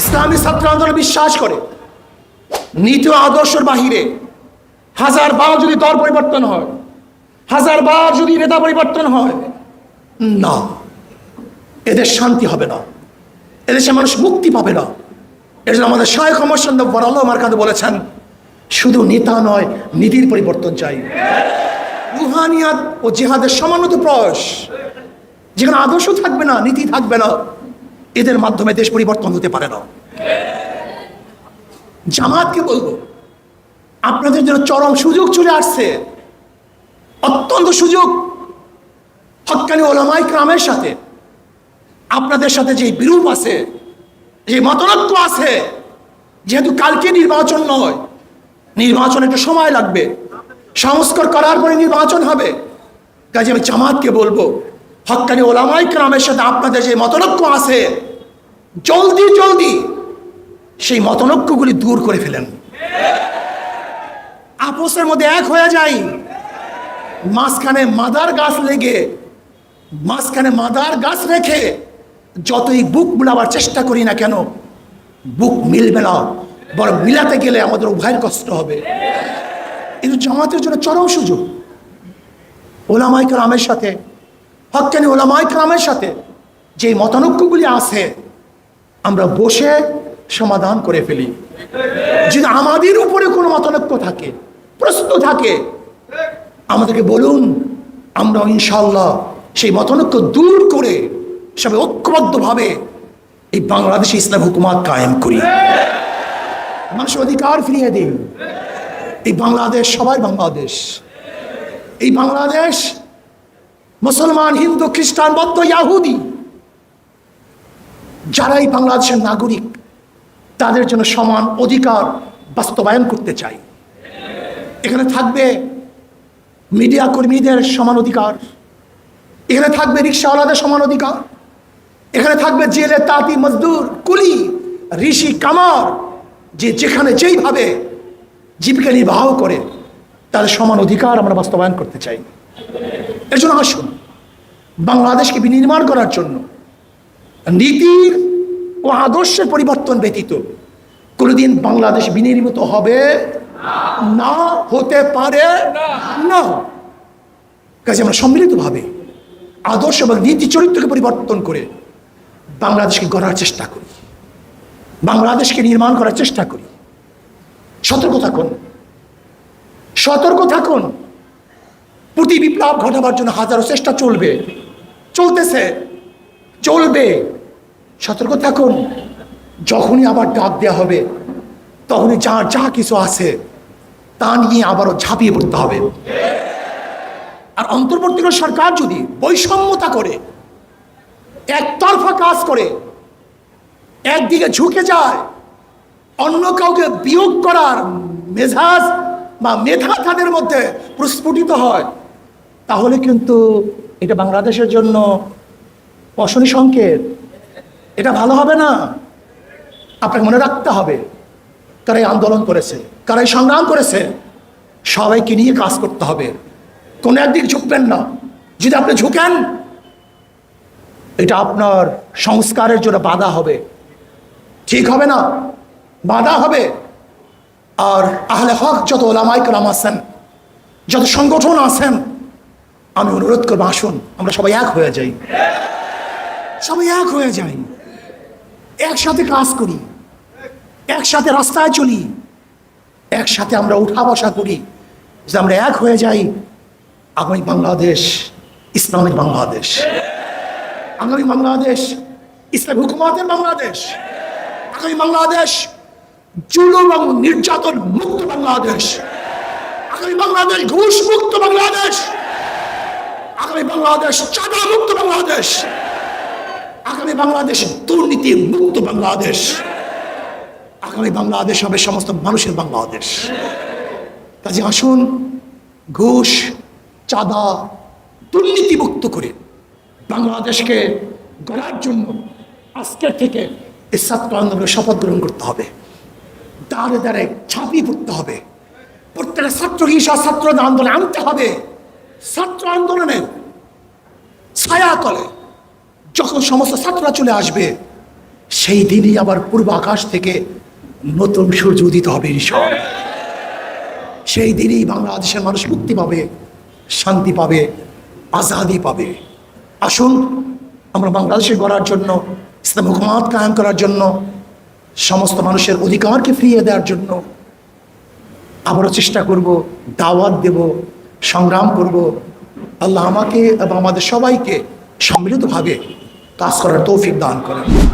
ইসলামী ছাত্র আন্দোলন বিশ্বাস করে। নীতি আদর্শের বাহিরে হাজার বার যদি দল পরিবর্তন হয়, হাজার বার যদি নেতা পরিবর্তন হয়, না। এদের শান্তি হবে না। এদেশে মানুষ মুক্তি পাবে না। এর জন্য আমাদের শায়খ অমরচন্দ্র বরাল আমার কাছে বলেছেন, শুধু নেতা নয়, নীতির পরিবর্তন চাই। রুহানিয়াত ও জিহাদের সমানত প্রয়াস। যেখানে আদর্শ থাকবে না, নীতি থাকবে না। এদের মাধ্যমে দেশ পরিবর্তন হতে পারে না। জামাতকে বলব, আপনাদের জন্য চরম সুযোগ চলে আসছে। অত্যন্ত সুযোগ হকানি ওলামাই ক্রামের সাথে। আপনাদের সাথে যে বিরূপ আছে, যে মতনত্ব আছে, যেহেতু কালকে নির্বাচন নয়, নির্বাচন একটু সময় লাগবে। সংস্কার করার পরে নির্বাচন হবে। কাজে আমি জামাতকে বলব হকানি ওলামাই ক্রামের সাথে আপনাদের যে মতনৈক্য আছে, জলদি জলদি সেই মতনৈক্যগুলি দূর করে ফেলেন। আপোষের মধ্যে এক হয়ে যাই, মাঝখানে মাদার গাছ লেগে, মাঝখানে মাদার গাছ রেখে যতই বুক মিলাবার চেষ্টা করি না কেন, বুক মিলবে না, বরং মিলাতে গেলে আমাদের উভয়ের কষ্ট হবে। কিন্তু জামাতের জন্য চরম সুযোগ। ওলামাই আমের সাথে হকানি ওলামাই কালামের সাথে যে মতানৈক্যগুলি আছে, আমরা বসে সমাধান করে ফেলি। যদি আমাদের উপরে কোনো মতানৈক্য থাকে, প্রশ্ন থাকে, আমাদেরকে বলুন আমরা ইনশাল্লাহ সেই মতানৈক্য দূর করে সবাই ঐক্যবদ্ধভাবে এই বাংলাদেশে ইসলাম হুকুমাত কায়েম করি। মানুষের অধিকার ফিরিয়ে দিন। এই বাংলাদেশ সবাই বাংলাদেশ। এই বাংলাদেশ মুসলমান, হিন্দু, খ্রিস্টান, বৌদ্ধ, ইয়াহুদি, যারাই বাংলাদেশের নাগরিক, তাদের জন্য সমান অধিকার বাস্তবায়ন করতে চাই। এখানে থাকবে মিডিয়া কর্মীদের সমান অধিকার, এখানে থাকবে রিক্সাওয়ালাদের সমান অধিকার, এখানে থাকবে জেলে, তাঁতি, মজদুর, কুলি, ঋষি, কামার, যে যেখানে যেইভাবে জীবিকা নির্বাহ করে তাদের সমান অধিকার আমরা বাস্তবায়ন করতে চাই। এর জন্য আসুন, বাংলাদেশকে বিনির্মাণ করার জন্য নীতির ও আদর্শের পরিবর্তন ব্যতীত কোনোদিন বাংলাদেশ বিনির্মিত হবে না, হতে পারে না। কাজে আমরা সম্মিলিতভাবে আদর্শ এবং নীতি চরিত্রকে পরিবর্তন করে বাংলাদেশকে গড়ার চেষ্টা করি, বাংলাদেশকে নির্মাণ করার চেষ্টা করি। সতর্ক থাকুন সতর্ক থাকুন। প্রতি বিপ্লব ঘটাবার জন্য হাজারো চেষ্টা চলবে। চলতেছে। চলবে। সতর্ক থাকুন। যখনই আবার ডাক দেওয়া হবে, তখনই যা যা কিছু আছে, তা নিয়ে আবারও ঝাঁপিয়ে পড়তে হবে। আর অন্তর্বর্তীকালীন সরকার যদি বৈষম্যতা করে, একতরফা কাজ করে, একদিকে ঝুঁকে যায়, অন্য কাউকে বিয়োগ করার মেজাজ বা মেধা তাদের মধ্যে প্রস্ফুটিত হয় তাহলে কিন্তু এটা বাংলাদেশের জন্য অশনি সংকেত। এটা ভালো হবে না? আপনাকে মনে রাখতে হবে, কারা এই আন্দোলন করেছে, কারা এই সংগ্রাম করেছে, সবাইকে নিয়ে কাজ করতে হবে। কোনো একদিক ঝুঁকবেন না। যদি আপনি ঝুঁকেন, এটা আপনার সংস্কারের জন্য বাধা হবে। ঠিক হবে না? বাধা হবে। আর আহলে হক, যত ওলামাই কালাম আছেন, যত সংগঠন আছেন আমি অনুরোধ করব, আসুন, আমরা সবাই এক হয়ে যাই। সবাই এক হয়ে যাই। একসাথে কাজ করি, একসাথে রাস্তায় চলি, একসাথে আমরা উঠা বসা করি, যে আমরা এক হয়ে যাই। আগামী বাংলাদেশ ইসলামিক বাংলাদেশ। আগামী বাংলাদেশ, ইসলাম হুকুমাতের বাংলাদেশ। আগামী বাংলাদেশ, জুলুম এবং নির্যাতন মুক্ত বাংলাদেশ। আগামী বাংলাদেশ ঘুষ মুক্ত বাংলাদেশ। আগামী বাংলাদেশ চাঁদা মুক্ত বাংলাদেশ। আগামী বাংলাদেশ দুর্নীতি মুক্ত বাংলাদেশ। আগামী বাংলাদেশ হবে সমস্ত মানুষের বাংলাদেশ। কাজে আসুন, ঘুষ, চাঁদা দুর্নীতি মুক্ত করে বাংলাদেশকে গড়ার জন্য আজকের থেকে এই ছাত্র আন্দোলনের শপথ গ্রহণ করতে হবে। দাঁড়ে দাঁড়ে ছাপিয়ে পড়তে হবে। প্রত্যেকটা ছাত্র হিসা ছাত্র আন্দোলনে আনতে হবে। ছাত্র আন্দোলনে ছায়া তলে যখন সমস্ত ছাত্ররা চলে আসবে, সেই দিনই আবার পূর্ব আকাশ থেকে নতুন সূর্য উদিত হবে ঈশ্বর সেই দিনই বাংলাদেশের মানুষ মুক্তি পাবে, শান্তি পাবে, আজাদি পাবে। আসুন, আমরা বাংলাদেশে গড়ার জন্য, ইসলাম হুকুমাত কায়েম করার জন্য, সমস্ত মানুষের অধিকারকে ফিরিয়ে দেওয়ার জন্য আবারও চেষ্টা করব, দাওয়াত দেব সংগ্রাম করব। আল্লাহ আমাকে এবং আমাদের সবাইকে সম্মিলিতভাবে কাজ করার তৌফিক দান করেন।